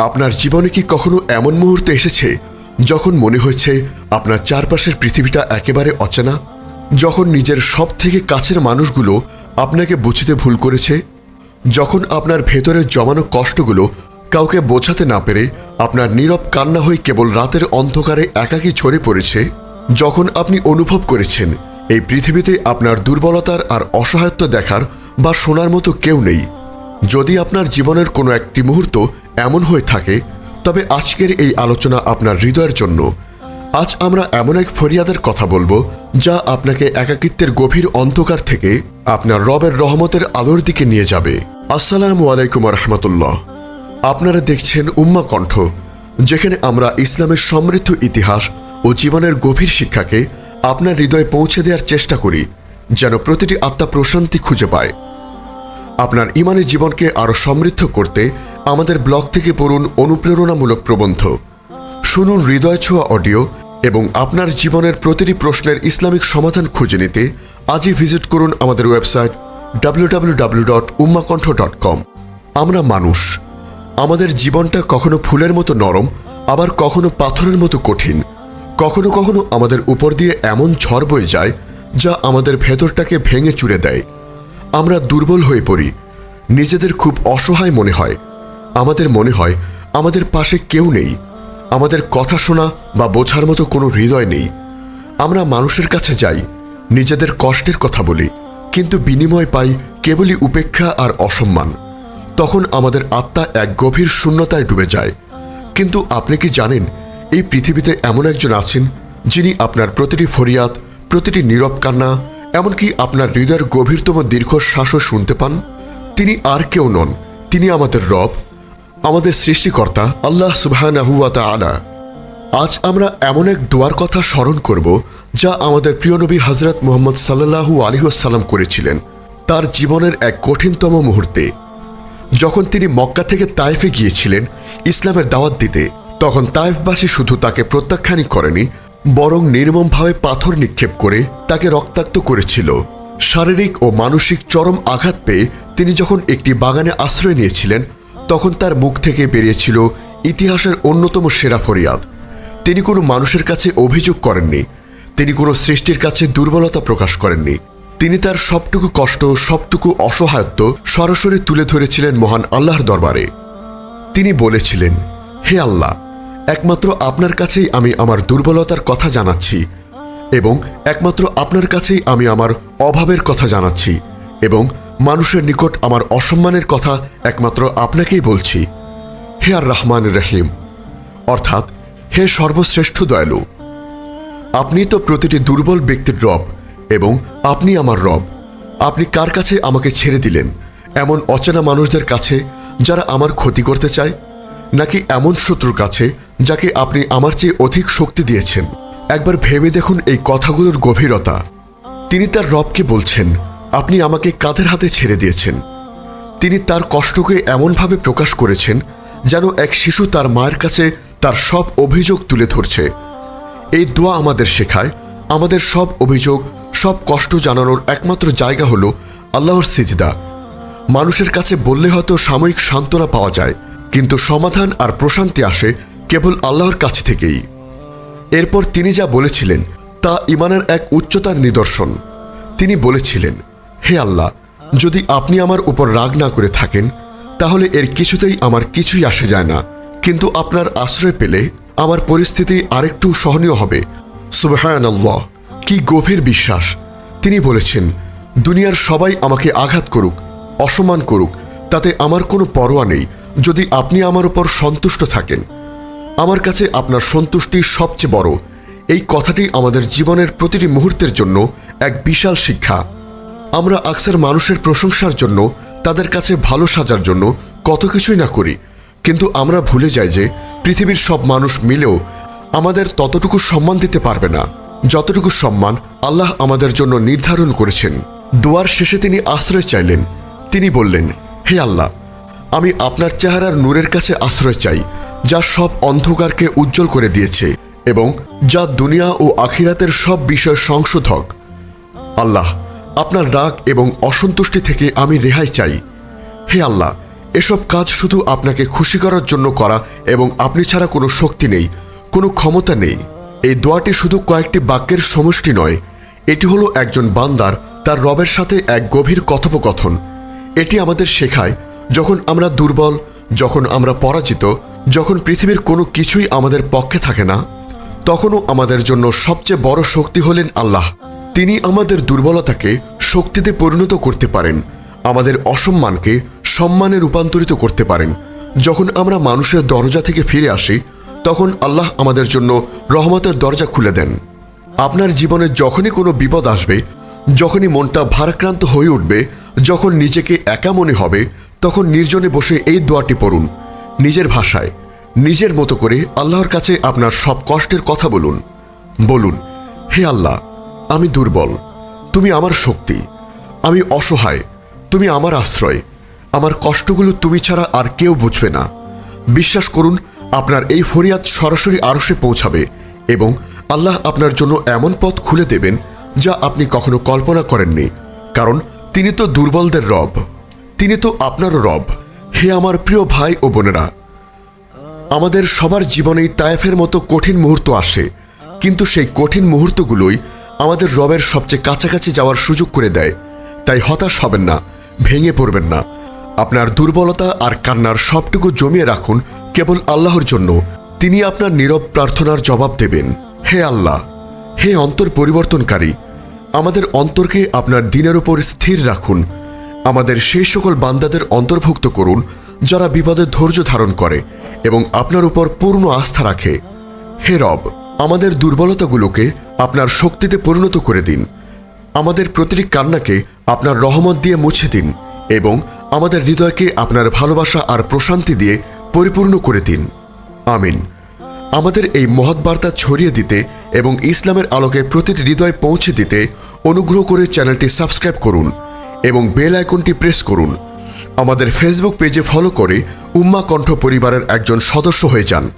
আপনার জীবনে কি কখনো এমন মুহূর্ত এসেছে যখন মনে হয়েছে আপনার চারপাশের পৃথিবীটা একেবারে অচেনা? যখন নিজের সব থেকে কাছের মানুষগুলো আপনাকে বুঝতে ভুল করেছে? যখন আপনার ভেতরে জমানো কষ্টগুলো কাউকে বোঝাতে না পেরে আপনার নীরব কান্না হয়ে কেবল রাতের অন্ধকারে একাকী ঝরে পড়েছে? যখন আপনি অনুভব করেছেন এই পৃথিবীতে আপনার দুর্বলতার আর অসহায়ত্ব দেখার বা শোনার মতো কেউ নেই যদি আপনার জীবনের কোনো একটি মুহূর্ত এমন হয়ে থাকে, তবে আজকের এই আলোচনা আপনার হৃদয়ের জন্য। আজ আমরা এমন এক ফরিয়াদের কথা বলব, যা আপনাকে একাকিত্বের গভীর অন্ধকার থেকে আপনার রবের রহমতের আলোর দিকে নিয়ে যাবে। আসসালামু আলাইকুম রহমতুল্লাহ আপনারা দেখছেন উম্মা কণ্ঠ, যেখানে আমরা ইসলামের সমৃদ্ধ ইতিহাস ও জীবনের গভীর শিক্ষাকে আপনার হৃদয়ে পৌঁছে দেওয়ার চেষ্টা করি, যেন প্রতিটি আত্মা প্রশান্তি খুঁজে পায়। আপনার ইমানের জীবনকে আরও সমৃদ্ধ করতে আমাদের ব্লগ থেকে পড়ুন অনুপ্রেরণামূলক প্রবন্ধ। শুনুন হৃদয় ছোঁয়া অডিও এবং আপনার জীবনের প্রতিটি প্রশ্নের ইসলামিক সমাধান খুঁজে নিতে আজই ভিজিট করুন আমাদের ওয়েবসাইট www.ummakantho.com আমরা মানুষ। আমাদের জীবনটা কখনো ফুলের মতো নরম, আবার কখনো পাথরের মতো কঠিন। কখনো কখনো আমাদের উপর দিয়ে এমন ঝড় বয়ে যায় যা আমাদের ভেতরটাকে ভেঙে চুরে দেয়। আমরা দুর্বল হয়ে পড়ি। নিজেদের খুব অসহায় মনে হয়। আমাদের মনে হয় আমাদের পাশে কেউ নেই। আমাদের কথা শোনা বা বোঝার মতো কোনো হৃদয় নেই। আমরা মানুষের কাছে যাই, নিজেদের কষ্টের কথা বলি, কিন্তু বিনিময় পাই কেবলই উপেক্ষা আর অসম্মান। তখন আমাদের আত্মা এক গভীর শূন্যতায় ডুবে যায়। কিন্তু আপনি কি জানেন, এই পৃথিবীতে এমন একজন আছেন যিনি আপনার প্রতিটি ফরিয়াদ, প্রতিটি নীরব কান্না এমনকি আপনার হৃদয়ের গভীরতম দীর্ঘশ্বাসও শুনতে পান। তিনি আর কেউ নন। তিনি আমাদের রব, আমাদের সৃষ্টিকর্তা, আল্লাহ সুবাহানাহুয়াতা আলা আজ আমরা এমন এক দোয়ার কথা স্মরণ করব, যা আমাদের প্রিয় নবী হজরত মোহাম্মদ সাল্লাহু আলিহাসাল্লাম করেছিলেন, তার জীবনের এক কঠিনতম মুহূর্তে। যখন তিনি মক্কা থেকে তাইফে গিয়েছিলেন ইসলামের দাওয়াত দিতে, তখন তাইফবাসী শুধু তাকে প্রত্যাখ্যানই করেনি বরং নির্মমভাবে পাথর নিক্ষেপ করে তাকে রক্তাক্ত করেছিল। শারীরিক ও মানসিক চরম আঘাত পেয়ে তিনি যখন একটি বাগানে আশ্রয় নিয়েছিলেন, তখন তার মুখ থেকে বেরিয়েছিল ইতিহাসের অন্যতম সেরা ফরিয়াদ। তিনি কোনো মানুষের কাছে অভিযোগ করেননি, তিনি কোনো সৃষ্টির কাছে দুর্বলতা প্রকাশ করেননি। তিনি তার সবটুকু কষ্ট, সবটুকু অসহায়ত্ব সরাসরি তুলে ধরেছিলেন মহান আল্লাহর দরবারে। তিনি বলেছিলেন, হে আল্লাহ একমাত্র আপনার কাছেই আমি আমার দুর্বলতার কথা জানাচ্ছি এবং একমাত্র আপনার কাছেই আমি আমার অভাবের কথা জানাচ্ছি এবং মানুষের নিকট আমার অসম্মানের কথা একমাত্র আপনাকেই বলছি। হে আর রহমান রহিম। অর্থাৎ, হে সর্বশ্রেষ্ঠ দয়ালু, আপনি তো প্রতিটি দুর্বল ব্যক্তির রব এবং আপনি আমার রব। আপনি কার কাছে আমাকে ছেড়ে দিলেন? এমন অচেনা মানুষদের কাছে যারা আমার ক্ষতি করতে চায়? নাকি এমন শত্রুর কাছে যাকে আপনি আমার চেয়ে অধিক শক্তি দিয়েছেন। একবার ভেবে দেখুন এই কথাগুলোর গভীরতা। তিনি তার রবকে বলছেন, আপনি আমাকে কাঁধের হাতে ছেড়ে দিয়েছেন। তিনি তার কষ্টকে এমনভাবে প্রকাশ করেছেন যেন এক শিশু তার মায়ের কাছে তার সব অভিযোগ তুলে ধরছে। এই দোয়া আমাদের শেখায়, আমাদের সব অভিযোগ, সব কষ্ট জানানোর একমাত্র জায়গা হলো আল্লাহর সিজদা। মানুষের কাছে বললে হয়তো সাময়িক সান্ত্বনা পাওয়া যায়, কিন্তু সমাধান আর প্রশান্তি আসে কেবল আল্লাহর কাছ থেকেই। এরপর তিনি যা বলেছিলেন, তা ইমানের এক উচ্চতার নিদর্শন। তিনি বলেছিলেন, হে আল্লাহ, যদি আপনি আমার উপর রাগ না করে থাকেন, তাহলে এর কিছুতেই আমার কিছুই আসে যায় না। কিন্তু আপনার আশ্রয় পেলে আমার পরিস্থিতি আরেকটু সহনীয় হবে। সুবহান আল্লাহ কি গভীর বিশ্বাস। তিনি বলেছেন, দুনিয়ার সবাই আমাকে আঘাত করুক, অসম্মান করুক, তাতে আমার কোনো পরোয়া নেই। যদি আপনি আমার উপর সন্তুষ্ট থাকেন আমার কাছে আপনার সন্তুষ্টি সবচেয়ে বড়। এই কথাটি আমাদের জীবনের প্রতিটি মুহূর্তের জন্য এক বিশাল শিক্ষা। আমরা আকসার মানুষের প্রশংসার জন্য, তাদের কাছে ভালো সাজার জন্য কত কিছুই না করি। কিন্তু আমরা ভুলে যাই যে, পৃথিবীর সব মানুষ মিলেও আমাদের ততটুকু সম্মান দিতে পারবে না। যতটুকু সম্মান আল্লাহ আমাদের জন্য নির্ধারণ করেছেন। দোয়ার শেষে তিনি আশ্রয় চাইলেন। তিনি বললেন, হে আল্লাহ, আমি আপনার চেহারার নূরের কাছে আশ্রয় চাই। যা সব অন্ধকারকে উজ্জ্বল করে দিয়েছে এবং যা দুনিয়া ও আখিরাতের সব বিষয় সংশোধক। আল্লাহ, আপনার রাগ এবং অসন্তুষ্টি থেকে আমি রেহাই চাই। হে আল্লাহ, এসব কাজ শুধু আপনাকে খুশি করার জন্য করা এবং আপনি ছাড়া কোনো শক্তি নেই, কোনো ক্ষমতা নেই। এই দোয়াটি শুধু কয়েকটি বাক্যের সমষ্টি নয়, এটি হলো একজন বান্দার, তার রবের সাথে এক গভীর কথোপকথন। এটি আমাদের শেখায়, যখন আমরা দুর্বল, যখন আমরা পরাজিত যখন পৃথিবীর কোনো কিছুই আমাদের পক্ষে থাকে না, তখনও আমাদের জন্য সবচেয়ে বড় শক্তি হলেন আল্লাহ। তিনি আমাদের দুর্বলতাকে শক্তিতে পরিণত করতে পারেন, আমাদের অসম্মানকে সম্মানে রূপান্তরিত করতে পারেন। যখন আমরা মানুষের দরজা থেকে ফিরে আসি, তখন আল্লাহ আমাদের জন্য রহমতের দরজা খুলে দেন। আপনার জীবনে যখনই কোনো বিপদ আসবে, যখনই মনটা ভারাক্রান্ত হয়ে উঠবে, যখন নিজেকে একা মনে হবে, তখন নির্জনে বসে এই দোয়াটি পড়ুন। নিজের ভাষায়, নিজের মতো করে আল্লাহর কাছে আপনার সব কষ্টের কথা বলুন। বলুন, হে আল্লাহ, আমি দুর্বল, তুমি আমার শক্তি, আমি অসহায়, তুমি আমার আশ্রয়, আমার কষ্টগুলো তুমি ছাড়া আর কেউ বুঝবে না। বিশ্বাস করুন, আপনার এই ফরিয়াদ সরাসরি আরশে পৌঁছাবে এবং আল্লাহ আপনার জন্য এমন পথ খুলে দেবেন যা আপনি কখনো কল্পনা করেননি। কারণ তিনি তো দুর্বলদের রব, তিনি তো আপনারও রব। হে আমার প্রিয় ভাই ও বোনেরা, আমাদের সবার জীবনেই তায়েফের মতো কঠিন মুহূর্ত আসে, কিন্তু সেই কঠিন মুহূর্তগুলোই আমাদের রবের সবচেয়ে কাছাকাছি যাওয়ার সুযোগ করে দেয়। তাই হতাশ হবেন না, ভেঙে পড়বেন না। আপনার দুর্বলতা আর কান্নার সবটুকু জমিয়ে রাখুন কেবল আল্লাহর জন্য। তিনি আপনার নীরব প্রার্থনার জবাব দেবেন, হে আল্লাহ, হে অন্তর পরিবর্তনকারী, আমাদের অন্তরকে আপনার দিনের উপর স্থির রাখুন আমাদের সেই সকল বান্দাদের অন্তর্ভুক্ত করুন, যারা বিপদে ধৈর্য ধারণ করে এবং আপনার উপর পূর্ণ আস্থা রাখে। হে রব, আমাদের দুর্বলতাগুলোকে আপনার শক্তিতে পরিণত করে দিন। আমাদের প্রতিটি কান্নাকে আপনার রহমত দিয়ে মুছে দিন এবং আমাদের হৃদয়কে আপনার ভালোবাসা আর প্রশান্তি দিয়ে পরিপূর্ণ করে দিন। আমিন। আমাদের এই মহৎ বার্তা ছড়িয়ে দিতে এবং ইসলামের আলোকে প্রতিটি হৃদয় পৌঁছে দিতে অনুগ্রহ করে চ্যানেলটি সাবস্ক্রাইব করুন। এবং বেল আইকনটি প্রেস করুন। আমাদের ফেসবুক পেজে ফলো করে উম্মা কণ্ঠ পরিবারের একজন সদস্য হয়ে যান।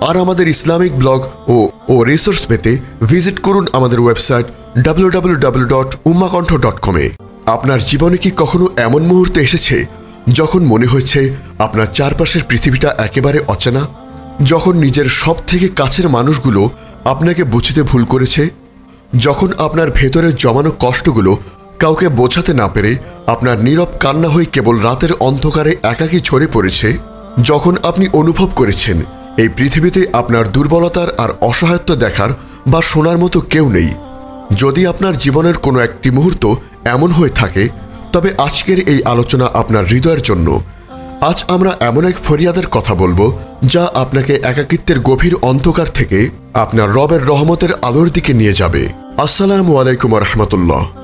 আর আমাদের ইসলামিক ব্লগ ও ও রিসোর্স পেতে ভিজিট করুন আমাদের ওয়েবসাইট ডাব্লিউ ডাব্লিউ ডট আপনার জীবনে কি কখনো এমন মুহূর্তে এসেছে যখন মনে হয়েছে আপনার চারপাশের পৃথিবীটা একেবারে অচেনা? যখন নিজের সব থেকে কাছের মানুষগুলো আপনাকে বুঝতে ভুল করেছে? যখন আপনার ভেতরে জমানো কষ্টগুলো কাউকে বোঝাতে না পেরে আপনার নীরব কান্না হয়ে কেবল রাতের অন্ধকারে একাকী ঝরে পড়েছে। যখন আপনি অনুভব করেছেন, এই পৃথিবীতে আপনার দুর্বলতার আর অসহায়ত্ব দেখার বা শোনার মতো কেউ নেই। যদি আপনার জীবনের কোনো একটি মুহূর্ত এমন হয়ে থাকে, তবে আজকের এই আলোচনা আপনার হৃদয়ের জন্য। আজ আমরা এমন এক ফরিয়াদের কথা বলব, যা আপনাকে একাকিত্বের গভীর অন্ধকার থেকে আপনার রবের রহমতের আলোর দিকে নিয়ে যাবে। আসসালামু আলাইকুম রহমতুল্লাহ।